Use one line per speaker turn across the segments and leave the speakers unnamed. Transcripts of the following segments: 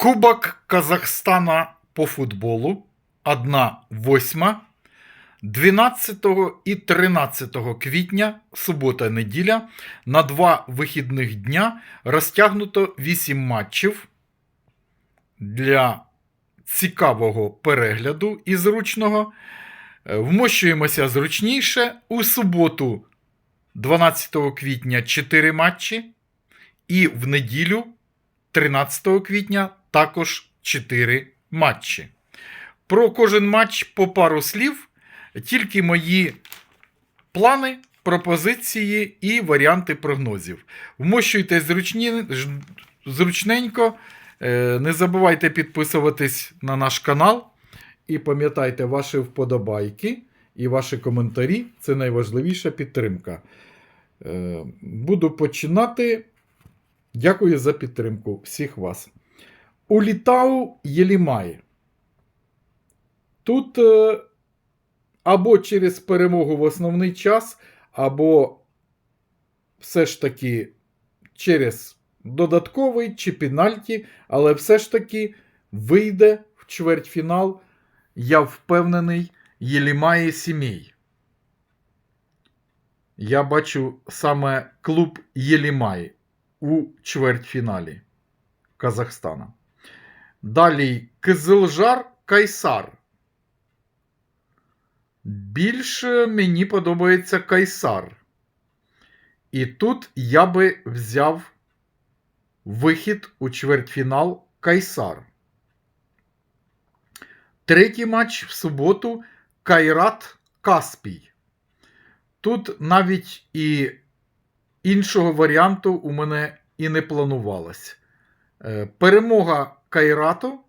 Кубок Казахстана по футболу 1-8 12 і 13 квітня, субота-неділя, на два вихідних дня розтягнуто 8 матчів для цікавого перегляду і зручного. Е, Вмощуємося зручніше. У суботу, 12 квітня, 4 матчі, і в неділю, 13 квітня, також 4 матчі. Про кожен матч по пару слів, тільки мої плани, пропозиції і варіанти прогнозів. Вмощуйтесь зручні, зручненько. Е, Не забувайте підписуватись на наш канал. І пам'ятайте, ваші вподобайки і ваші коментарі це найважливіша підтримка. Е, Буду починати. Дякую за підтримку всіх вас. Улітау Єлімай. Тут е, або через перемогу в основний час, або все ж таки через додатковий чи пенальті, але все ж таки вийде в чвертьфінал. Я впевнений, Єлімає Сімей. Я бачу саме клуб Єлімай у чвертьфіналі Казахстана. Далі Кизилжар Кайсар. Більше мені подобається Кайсар. І тут я би взяв вихід у чвертьфінал Кайсар. Третій матч в суботу Кайрат Каспій. Тут навіть і іншого варіанту у мене і не планувалось. Е, Перемога Кайрату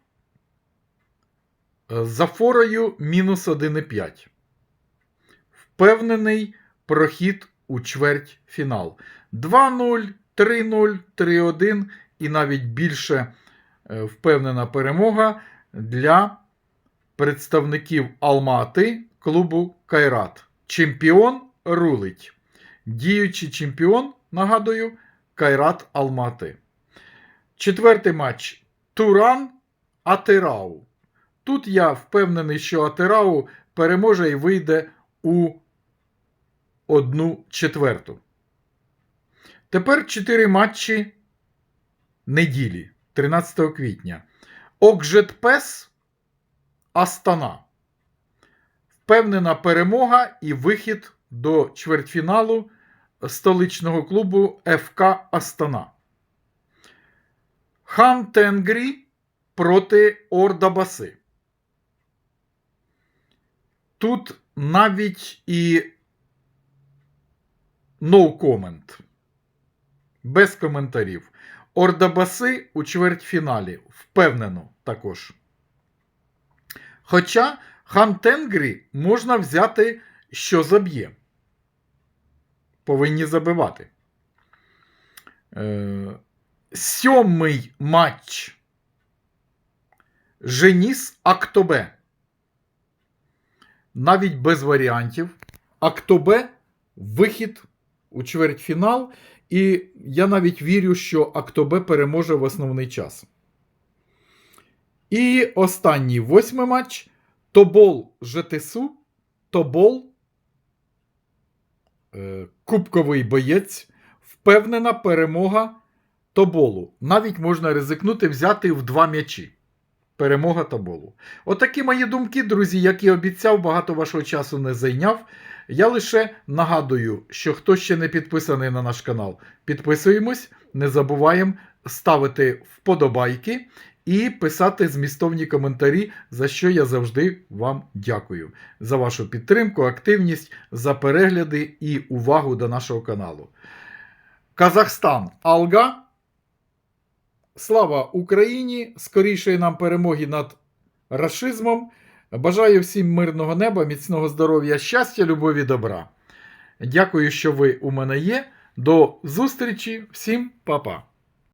е, за форою мінус 1,5. Впевнений прохід у чверть фінал. 2-0, 3-0, 3-1 і навіть більше е, впевнена перемога для представників Алма-Ати клубу Кайрат. Чемпіон рулить. Діючий чемпіон, нагадую, Кайрат Алмати. Четвертий матч Туран Атирау. Тут я впевнений, що Атирау переможе і вийде у одну четверту. Тепер чотири матчі неділі 13 квітня. Окжетпес Астана. Впевнена перемога і вихід до чвертьфіналу столичного клубу ФК Астана. Хан Тенгрі проти Ордабаси. Тут навіть і no comment. Без коментарів. Ордабаси у чвертьфіналі. Впевнено також. Хоча Хан Тенгрі можна взяти, що заб'є. Повинні забивати. Е, сьомий матч. Женіс Актобе. Навіть без варіантів. Актобе вихід у чвертьфінал. І я навіть вірю, що Актобе переможе в основний час. І останній восьмий матч. Тобол ЖТСУ. Тобол. Е, Кубковий боєць. Впевнена перемога Тоболу. Навіть можна ризикнути взяти в два м'ячі. Перемога Тоболу. Отакі мої думки, друзі, як і обіцяв, багато вашого часу не зайняв. Я лише нагадую, що хто ще не підписаний на наш канал, підписуємось, не забуваємо ставити вподобайки і писати змістовні коментарі, за що я завжди вам дякую. За вашу підтримку, активність, за перегляди і увагу до нашого каналу. Казахстан Алга. Слава Україні! Скорішої нам перемоги над рашизмом. Бажаю всім мирного неба, міцного здоров'я, щастя, любові, добра. Дякую, що ви у мене є. До зустрічі, всім па-па!